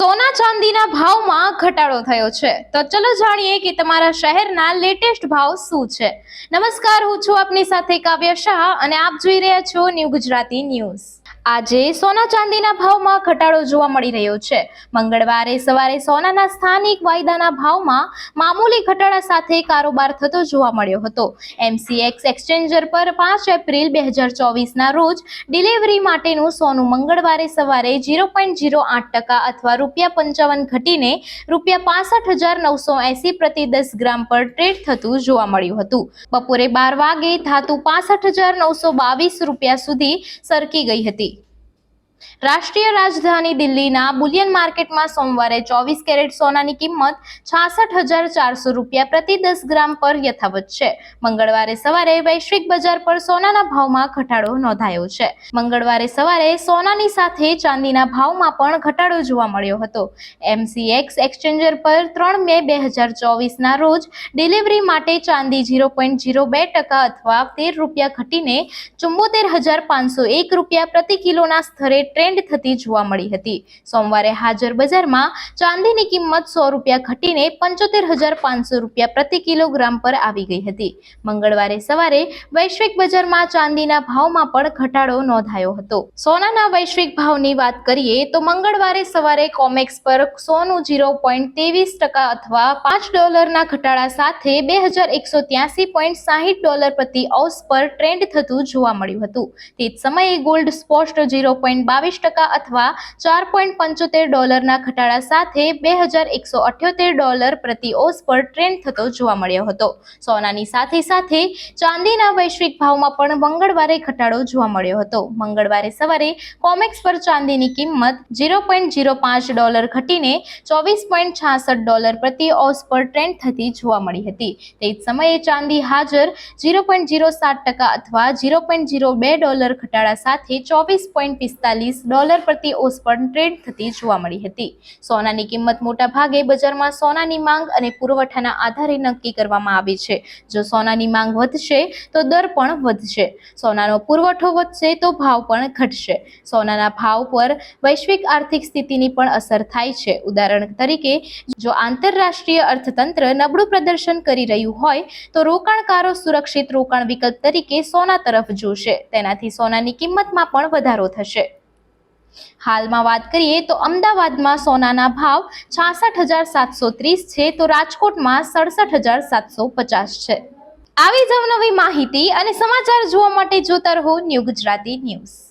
સોના ચાંદીના ભાવમાં ઘટાડો થયો છે. તો ચલો જાણીએ કે તમારા શહેરના લેટેસ્ટ ભાવ શું છે. નમસ્કાર, હું છું આપની સાથે કાવ્ય શાહ અને આપ જોઈ રહ્યા છો ન્યૂ ગુજરાતી ન્યૂઝ. આજે સોના ચાંદીના ભાવમાં ઘટાડો જોવા મળી રહ્યો છે. મંગળવારે સવારે સોનાના સ્થાનિક વાયદાના ભાવમાં મામૂલી ઘટાડા સાથે કારોબાર થતો જોવા મળ્યો હતો. એમસીએક્સ એક્સચેન્જર પર પાંચ એપ્રિલ બે હજાર ચોવીસના રોજ ડિલિવરી માટેનું સોનું મંગળવારે સવારે ઝીરો પોઈન્ટ ઝીરો આઠ ટકા અથવા રૂપિયા પંચાવન ઘટીને રૂપિયા પાસઠ હજાર નવસો એસી પ્રતિ દસ ગ્રામ પર ટ્રેડ થતું જોવા મળ્યું હતું. બપોરે બાર વાગે ધાતુ પાસઠ હજાર નવસો બાવીસ રૂપિયા સુધી સરકી ગઈ હતી. રાષ્ટ્રીય રાજધાની દિલ્હીના બુલિયન માર્કેટમાં સોમવારે ચોવીસ કેરેટ સોનાની કિંમત છાસઠ હજાર ચારસો રૂપિયા પ્રતિ દસ ગ્રામ પર યથાવત છે. મંગળવારે સવારે વૈશ્વિક બજાર પર સોનાના ભાવમાં ઘટાડો નોંધાયો છે. મંગળવારે સવારે સોનાની સાથે ચાંદીના ભાવમાં પણ ઘટાડો જોવા મળ્યો હતો. એમસીએક્સ એક્સચેન્જર પર ત્રણ મે બે હજાર ચોવીસના રોજ ડિલિવરી માટે ચાંદી ઝીરો પોઈન્ટ ઝીરો બે ટકા અથવા તેર રૂપિયા ઘટીને ચુમ્મોતેર હજાર પાંચસો એક રૂપિયા પ્રતિ કિલોના સ્તરે ટ્રેન્ડ થતી જોવા મળી હતી. સોમવારે હાજર બજારમાં ચાંદીની કિંમત સો રૂપિયા ઘટીને પંચોતેર હજાર પાંચસો રૂપિયા પ્રતિ કિલોગ્રામ પર આવી ગઈ હતી. મંગળવારે સવારે વૈશ્વિક બજારમાં ચાંદીના ભાવમાં પણ ઘટાડો નોંધાયો હતો. સોનાના વૈશ્વિક ભાવની વાત કરીએ તો મંગળવારે સવારે કોમેક્સ પર સોનું જીરો પોઈન્ટ ત્રેવીસ ટકા અથવા પાંચ ડોલરના ઘટાડા સાથે બે હજાર એકસો ત્યાસી પોઈન્ટ સાહીઠ ડોલર પ્રતિ ઔસ પર ટ્રેન્ડ થતું જોવા મળ્યું હતું. તે જ સમયે ગોલ્ડ સ્પોસ્ટ ઝીરો પોઈન્ટ બાવીસ ટકા અથવા ચાર પોઈન્ટ પંચોતેર ડોલરના ઘટાડા સાથે બે હજાર એકસો અઠ્યોતેર ડોલર પ્રતિ ઓસ પર ટ્રેન્ડ થતો જોવા મળ્યો હતો. સોનાની સાથે સાથે ચાંદીના વૈશ્વિક ભાવમાં પણ મંગળવારે ઘટાડો જોવા મળ્યો હતો. મંગળવારે સવારે કોમેક્સ પર ચાંદીની કિંમત ઝીરો પોઈન્ટ ઝીરો પાંચ ડોલર ઘટીને ચોવીસ પોઈન્ટ છાસઠ ડોલર પ્રતિ ઓસ પર ટ્રેન્ડ થતી જોવા મળી હતી. તે જ સમયે ચાંદી હાજર ઝીરો પોઈન્ટ ઝીરો સાત ટકા અથવા ઝીરો પોઈન્ટ ઝીરો બે ડોલર ઘટાડા સાથે ચોવીસ પોઈન્ટ પિસ્તાલીસ ડોલર પ્રતિ ઓસ પણ ટ્રેડ થતી જોવા મળી હતી. સોનાની કિંમત મોટા ભાગે બજારમાં સોનાની માંગ અને પુરવઠાના આધારે નક્કી કરવામાં આવે છે. જો સોનાની માંગ વધશે, તો દર પણ વધશે. સોનાનો પુરવઠો વધશે, તો ભાવ પણ ઘટશે. સોનાના ભાવ પર વૈશ્વિક આર્થિક સ્થિતિની પણ અસર થાય છે. ઉદાહરણ તરીકે, જો આંતરરાષ્ટ્રીય અર્થતંત્ર નબળું પ્રદર્શન કરી રહ્યું હોય, તો રોકાણકારો સુરક્ષિત રોકાણ વિકલ્પ તરીકે સોના તરફ જોશે. તેનાથી સોનાની કિંમતમાં પણ વધારો થશે. હાલમાં વાત કરીએ તો અમદાવાદમાં સોનાના ભાવ છાસઠ હજાર સાતસો ત્રીસ છે, તો રાજકોટમાં સડસઠ હજાર સાતસો પચાસ છે. આવી જ નવી માહિતી અને સમાચાર જોવા માટે જોતા રહો ન્યૂ ગુજરાતી ન્યૂઝ.